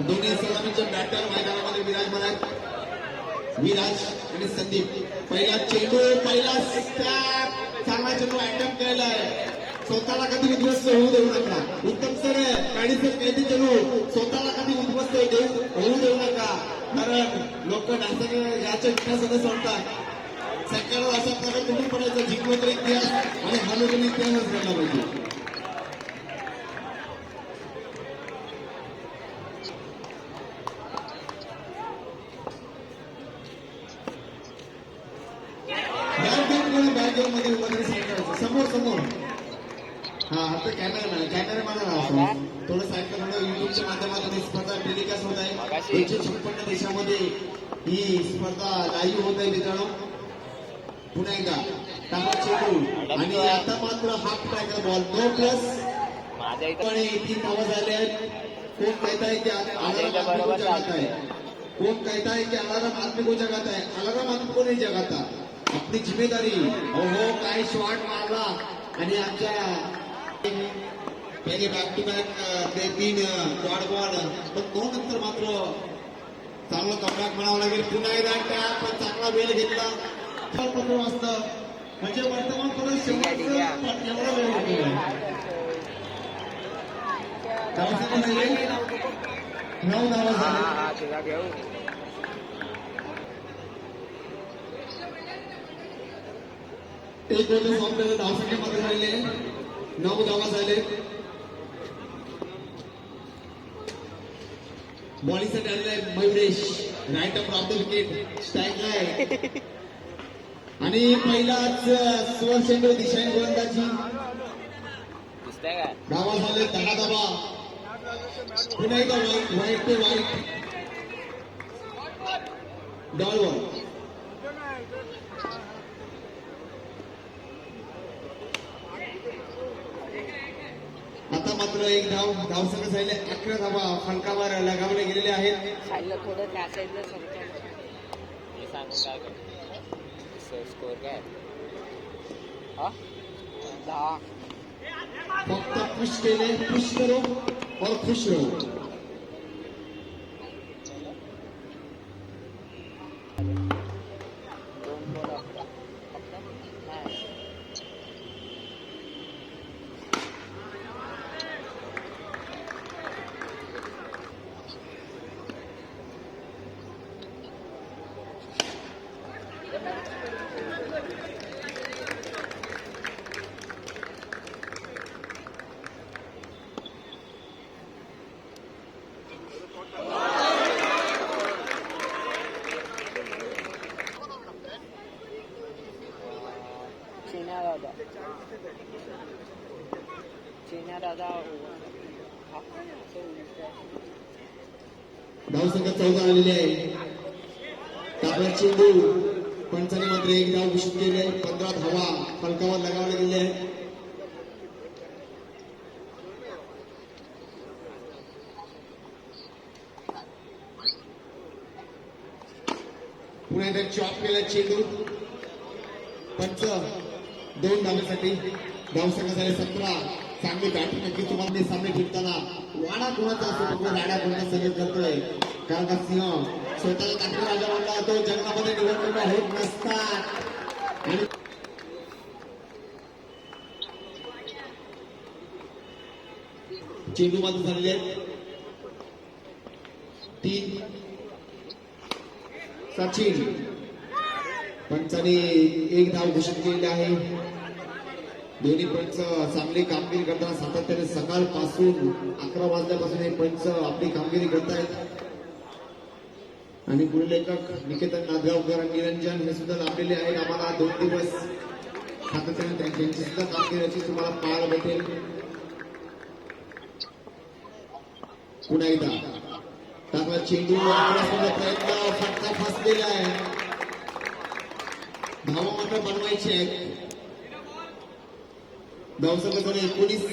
दोन्ही सलामीच्या बॅटर मैदानामध्ये विराजमान आहेत विराज आणि संदीप पहिला चेंडू पहिला स्टॅप चांगला चेंडू अटॅम्प केलेला आहे स्वतःला कधी उद्ध्वस्त होऊ देऊ नका उत्तम सर काळीचं कैदी चेंडू स्वतःला कधी उद्ध्वस्त होऊ देऊ नका कारण लोक डान्सर याच्या विकासाने सोडतात सरकारला अशा प्रकारे तुम्ही पडायचं जिंकलो तर इतिहास आणि हरलो तर इतिहासच घडला पाहिजे बॅक घेऊन कोणी बॅक घेऊन मध्ये उभा तरी साईड करायचं समोर समोर. हा आता कॅमेरा कॅमेरा मला थोडं करून युट्यूबच्या माध्यमातून ही स्पर्धा टेलिकास्ट होत आहे. एकशे छप्पन्न देशामध्ये ही स्पर्धा लाईव्ह होत आहे मित्रांनो. पुन्हा एकदा. टाका चेंडू आणि आता मात्र half tracker ball no plus आणि तीन धावा झाल्या आहेत कोण कहता है की अलाराम आदमी को जगाता है कोण कहता है की अलाराम आदमी को जगाता है अलाराम आदमी को नाही जगाता आपली जिम्मेदारी अहो काय शॉट मारला आणि आमच्या त्याने बॅक टू बॅक ते तीन क्वाड बॉल पण तो नंतर मात्र चांगलं कमबॅक म्हणावं लागेल पुन्हा एकदा टॅप पण चांगला वेळ घेतला पत्र वाजतं म्हणजे वर्तमानपत्र शेवटचं पण एवढा वेळ घेतलेला धावा नऊ धावा हा झाले एक होते आपल्याला धावसंख्येमध्ये राहिले. नऊ धावा झाले. बॉलिंगसाठी आहे Mayuresh. Right up off the wicket स्ट्राईकला आहे. आणि पहिलाच स्वर चेंडू दिशाने गोलंदाजी धावा झाले दहा धावा. पुन्हा एकदा वाईट वाईट ते वाईट डॉलवर आता मात्र एक धाव धावसंघ झाले अकरा धावा फलकावर लगावले गेलेले आहेत. हा फक्त पुश केले पुश करो और खुश रहो दोन बोल फक्त नाही चिन्या दादा चिन्या दादा हा, असं उलटं. धावसंख्या चौदा आलेली आहे. टाकला चेंडू पंचाने मात्र एक धाव घोषित केले आहे. पंधरा धावा फलकावर लगावले गेले आहेत. पुन्हा एकदा चॉप केला चेंडू. पंच दोन धाव्यासाठी धावसंख्या झाले सतरा. चांगली बॅटिंग नक्की तुम्हाला ते सामने फिरताना वाडा कोणाचा असतो तो राडा कोणाचा सगळं करतोय. कारण का सिंह स्वतःला काठी राजा म्हणला तो जंगलामध्ये निवडणुका होत नसतात आणि चेंडू मात्र झालेले तीन. सचिन. पंचाने एक धाव घोषित केलेली आहे. दोन्ही पंच चांगली कामगिरी करताना सातत्याने सकाळपासून अकरा वाजल्यापासून हे पंच आपली कामगिरी करतायत. आणि पुढील लेखक निकेतन नांदगावकर आणि निरंजन हे सुद्धा लाभलेले आहेत. आम्हाला दोन दिवस सातत्याने त्यांची सुद्धा कामगिरीची तुम्हाला पाहायला भेटेल. पुन्हा एकदा. टाकला चेंडू प्रयत्न फटका फसलेला आहे. धावा मात्र बनवायचे आहेत. धावसंख्या एकोणीस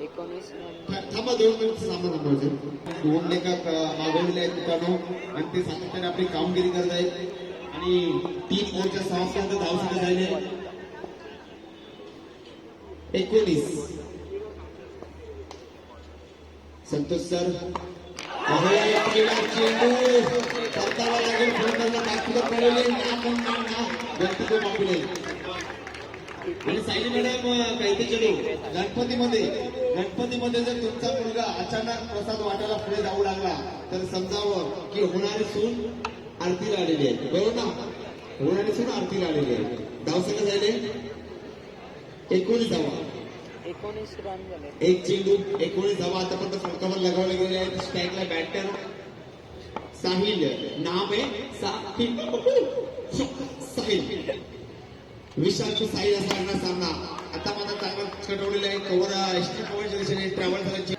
एकोणीस थांबा दोन मिनिट सामान थांबायचे दोन लेखक मागवलेले आहेत मित्रांनो. आणि ते सातत्याने आपली कामगिरी करत आहेत. आणि तीन ओव्हरच्या समाप्तीनंतर धावसंख्या झाले एकोणीस. संतोष सर. चेंडू. आणि सायली मॅडम काही चलो गणपतीमध्ये गणपतीमध्ये जर तुमचा मुलगा अचानक प्रसाद वाटायला पुढे जाऊ लागला तर समजावं की होणारी सून आरतीला आलेली आहे. बरोबर ना? होणारी सून आरतीला आलेली आहे. धाव सगळं झाले एकोणीस धावा एक चेंडू एकोणीस धावा आतापर्यंत फलकावर लगावले गेले आहेत. स्ट्राईकला बॅटर साहिल नाम आहे साहिल. साहिल विशाल असणार सामना. आता माझा चांगला कटवलेला आहे. कवर एसटी कव्हरच्या दिशेने ट्रॅव्हल करायची.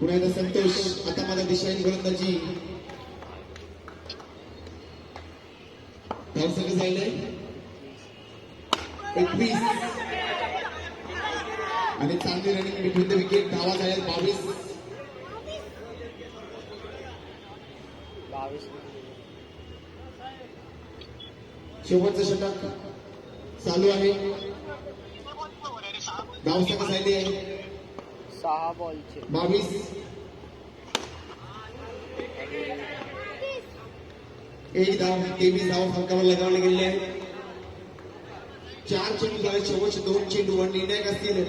पुन्हा एकदा संतोष. आता माझा दिशाहीन गोलंदाजी. धाव सगळं झालंय एकवीस. आणि चांगली रनिंग बिटवीन विकेट धावा झाल्या बावीस. बावीस शेवटचं षटक चालू आहे. धाव सगळं झाली आहे. सहा बॉलचे. बावीस. एक धाव तेवीस धाव फलकावर लगावले गेलेले आहे चार चेंडू झाले. शेवटचे दोन चेंडू वन निर्णायक असतील.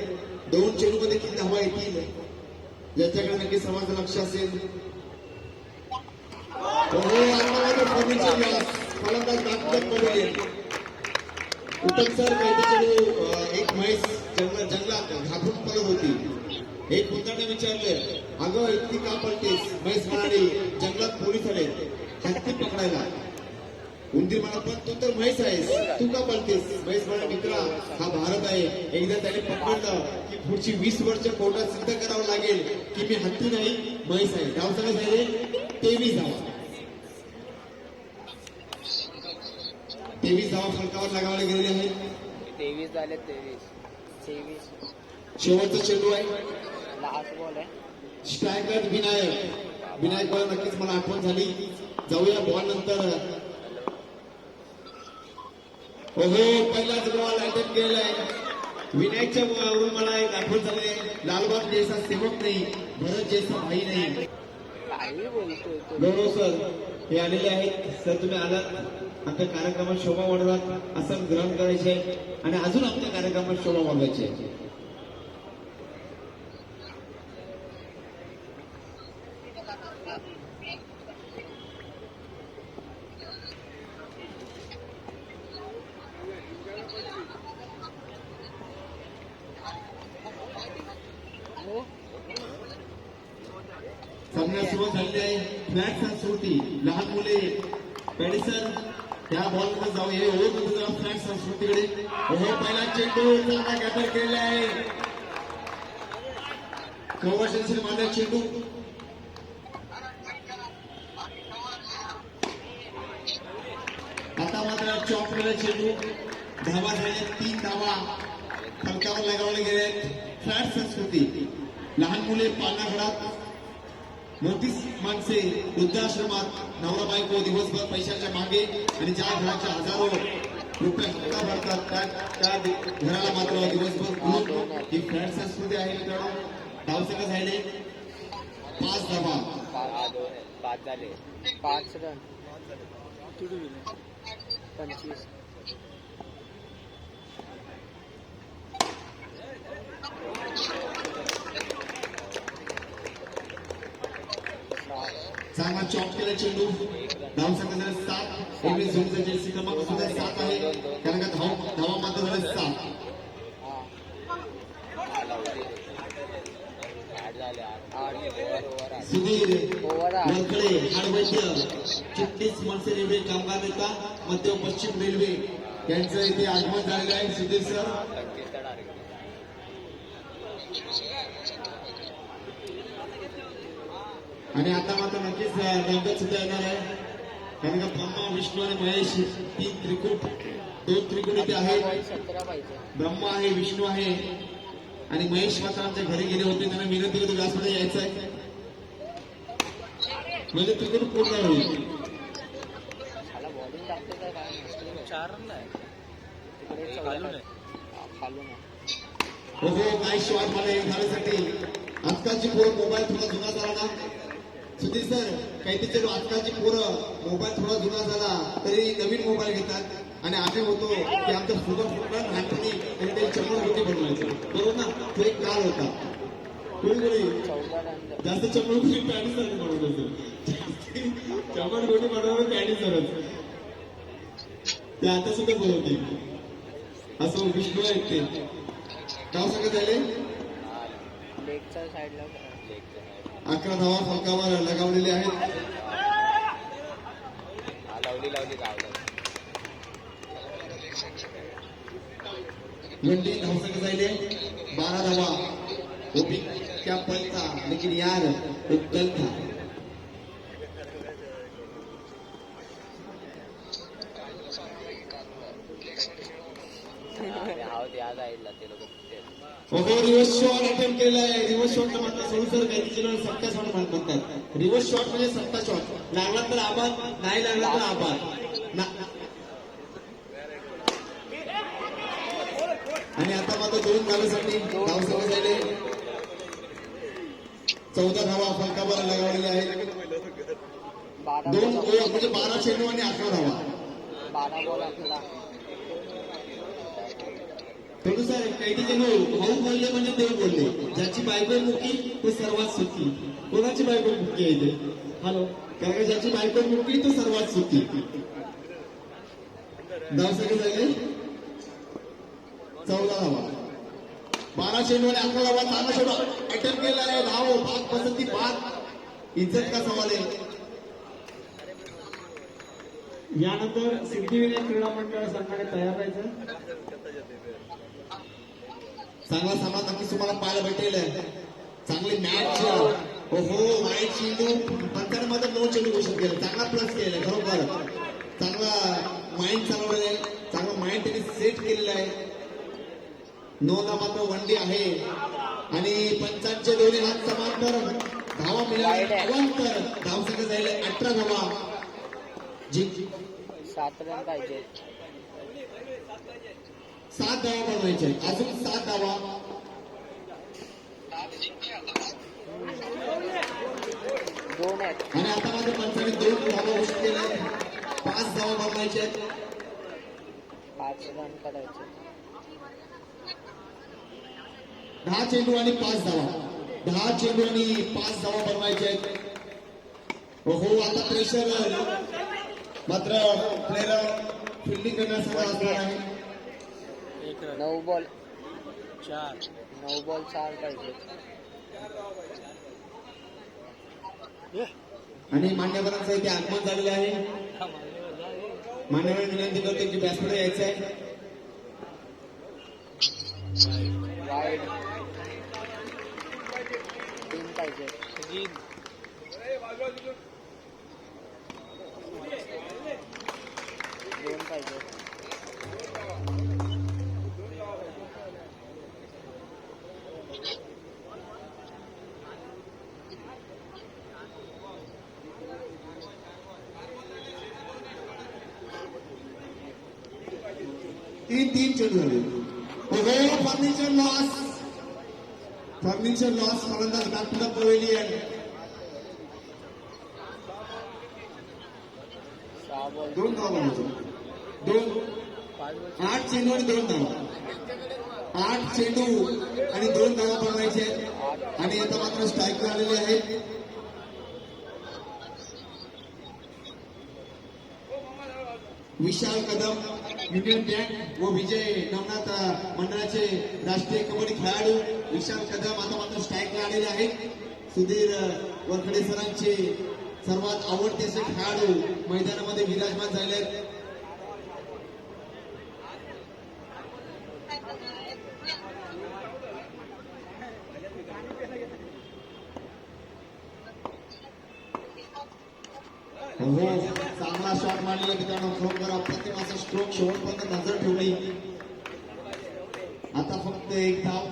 दोन चेंडू मध्ये किती धावा येतील? ज्याच्याकडे नक्की सर्वांचं लक्ष असेल हो, आत्तामध्ये फर्निचर लॉस. फलंदाज दाखवत पडले उत्तम सर काही चेंडू अं, एक म्हैस जंगल जंगलात घाबरून पडत होती एक कुंदाने विचारले अगं इतकी का पडतेस म्हैस म्हणाली जंगलात पोलीस आले हत्ती पकडायला उंदीर म्हणा पण तू तर म्हैस आहेस तू का पळतेस म्हैस म्हणा मित्रा हा भारत आहे एकदा त्याने पकडलं की पुढची वीस वर्ष कोर्टात सिद्ध करावं लागेल की मी हत्ती नाही म्हैस आहे गावचा सगळं झाले तेवीस धावा तेवीस धावा फलकावर लगावले गेलेले आहेत. तेवीस झाले तेवीस. तेवीस. शेवटचा चेंडू आहे. लास्ट बॉल आहे. स्ट्रायकर विनायक. विनायक बॉल नक्कीच मला आठवण झाली. जाऊया बॉल नंतर. हो पहिलाच बॉल अटेम्प्ट केलेला आहे विनायकच्या बॉलवरून मला एक आठवण झाली. लालबाग जैसा सेवक नाही भरत जैसा भाई नाही. गौरव हो, हो, सर. हे आलेले आहेत. सर तुम्ही आलात. आमच्या कार्यक्रमात शोभा वाढवाल असं ग्रहण करायचे आहे. आणि अजून आमच्या कार्यक्रमात शोभा वाढवायची आहे. सामना सुरुवात झालेली आहे. फ्लॅट संस्कृती लहान मुले पॅडिसन त्या बॉलमध्ये जाऊ हे ओव्हर जाऊ फ्लॅट संस्कृतीकडे ओव्हर पहिला चेंडू चांगला कॅटर केलेला आहे. कवशनशी माझा चेंडू आता मात्र चॉप केलेला चेंडू धावा झाले तीन धावा. फलकावर लगावले गेले फ्लॅट संस्कृती लहान मुले पालनाघरात मोठी माणसे वृद्धाश्रमात नवरा बायको दिवसभर पैशाच्या मागे आणि ज्या घराच्या हजारो रुपये हप्ता भरतात त्या घराला मात्र दिवसभर ही फ्लॅट संस्कृती आहे मित्रांनो. धावसंख्या झाले. पाच धावा पाच झाले पाच रन पंचवीस. चांगला चॉप केला चेंडू. धावसंख्या झाले सात. एम एस धोनीचा जर्सी क्रमांक सुद्धा सात आहे. कारण का धाव धावा मात्र झाले सात. सुधीर वरकडे हाडवैद्य चिटणीस मनसे रेल्वे कामगार नेता मध्य पश्चिम रेल्वे. यांचं इथे आगमन झालेलं आहे. सुधीर सर आणि आता मात्र नक्कीच रंगत सुद्धा येणार आहे. कारण का ब्रह्मा विष्णू आणि महेश तीन त्रिकूट दोन त्रिकूट इथे आहेत. ब्रह्मा आहे विष्णू आहे आणि महेश मात्र आमच्या घरी गेले होते. त्यांना विनंती होती व्यासमध्ये यायचं आहे. म्हणजे त्रिकूट पूर्ण होईल. काय चार हो हो काय शॉट मला एक घालण्यासाठी आजकालची पोर मोबाईल थोडा जुना झाला ना. सुधीर सर काही तिचे आजकालची पोरं मोबाईल थोडा जुना झाला तरी नवीन मोबाईल घेतात. आणि आम्ही होतो की आमचा फुगा फुगा लहानपणी आणि ते चमक होती बनवायचं. बरोबर ना? तो एक काळ होता. जास्त चमक पॅडी सर बनवत असेल चमक गोटी बनवलं पॅडी सरच ते आता सुद्धा बोलवते असं विष्णू आहेत ते. नाव सांगत आले अकरा धावा फलकावर लगावलेले आहेत. हा लावली मंडी जायले. बारा धावा. ओपी क्या पलता लेकिन यार वो था हा त्या साईडला ते लोक ओके रिव्हर्स शॉट अटेम्प्ट केलाय. रिव्हर्स शॉट म्हणतात सोडून सर काही सत्ता शॉट म्हणतात रिव्हर्स शॉट म्हणजे सत्ता शॉट लागला तर आभार नाही लागला तर आभार. आणि आता मात्र दोन झाल्यासाठी धाव संघ जायले चौदा धावा फलकावर लगावलेल्या आहेत दोन म्हणजे बारा चेंडू आणि अकरा धावा बारा बॉल म्हणून सर काही चेंडू भाऊ बोलले म्हणजे देव बोलले. ज्याची बायको मुकी तो सर्वात सुखी. कोणाची बायको मुकी आहे ते हॅलो कारण का ज्याची बायको मुकी तो सर्वात सुखी. धाव सगळे झाले. चौदा धावा बारा चेंडू अकरा धावा चांगला चेंडू अटेम्प्ट केला आहे धाव भाग पसंती भाग. इज्जत का सवाल आहे? यानंतर सिद्धिविनायक क्रीडा मंडळ संघाने तयार राहायचं. चांगला सामना नक्कीच तुम्हाला पाहायला भेटेल. चांगली मॅच हो हो वाईट चेंडू. पंचांमध्ये नऊ चेंडू घोषित केले. चांगला प्लस केलेला आहे बरोबर. चांगला माइंड चालवलेला आहे. चांगला माइंड त्यांनी सेट केलेला आहे. नोंदा मात्र वनडी आहे. आणि पंचांचे दोन्ही हात समांतर. धावा मिळाले अवांतर. धावसंख्या जाईल अठरा धावा. जी सात रन पाहिजे. सात धावा बनवायचे अजून सात धावा. आणि आता माझ्या माणसाने दोन धावा घोषित केल्या पाच धावा बनवायचे आहेत. पाच रन करायचे दहा चेंडू आणि पाच धावा. दहा चेंडू आणि पाच धावा बनवायचे आहेत. हो आता प्रेशर मात्र प्लेअर फिल्डिंग करण्यासाठी असणार आहे. नऊ बॉल. चार. नऊ बॉल चार पाहिजे. आणि मान्यवरांचं इथे आगमन झालेलं आहे. मान्यवर विनंती करतो की व्यासपीठ यायचं आहे वाईड तीन पाहिजे दोन पाहिजे तीन तीन चेंडू झाले फर्निचर लॉस फर्निचर लॉस फलंदाज नागपूर पवेलियन सहा दोन धावा बनवायचे दोन. आठ चेंडू आणि दोन धावा. आठ चेंडू आणि दोन धावा बनवायचे आणि आता मात्र स्ट्राईक आलेले आहेत विशाल कदम. युनियन बँक व विजय नवनाथ मंडळाचे राष्ट्रीय कबड्डी खेळाडू विशाल कदम आता मात्र स्ट्राईकला आलेले आहेत. सुधीर वरखडे सरांचे सर्वात आवडते असे खेळाडू मैदानामध्ये विराजमान झाले आहेत. हो. चांगला शॉट मारलेला मित्रांनो खरोखर अप्रतिम असा स्ट्रोक शेवटपर्यंत नजर ठेवली. आता फक्त एक धाव.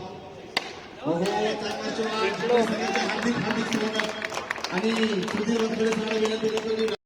हो, हो चांगला शॉट हार्दिक हार्दिक आणि सुधीर वनकडे विनंती करतो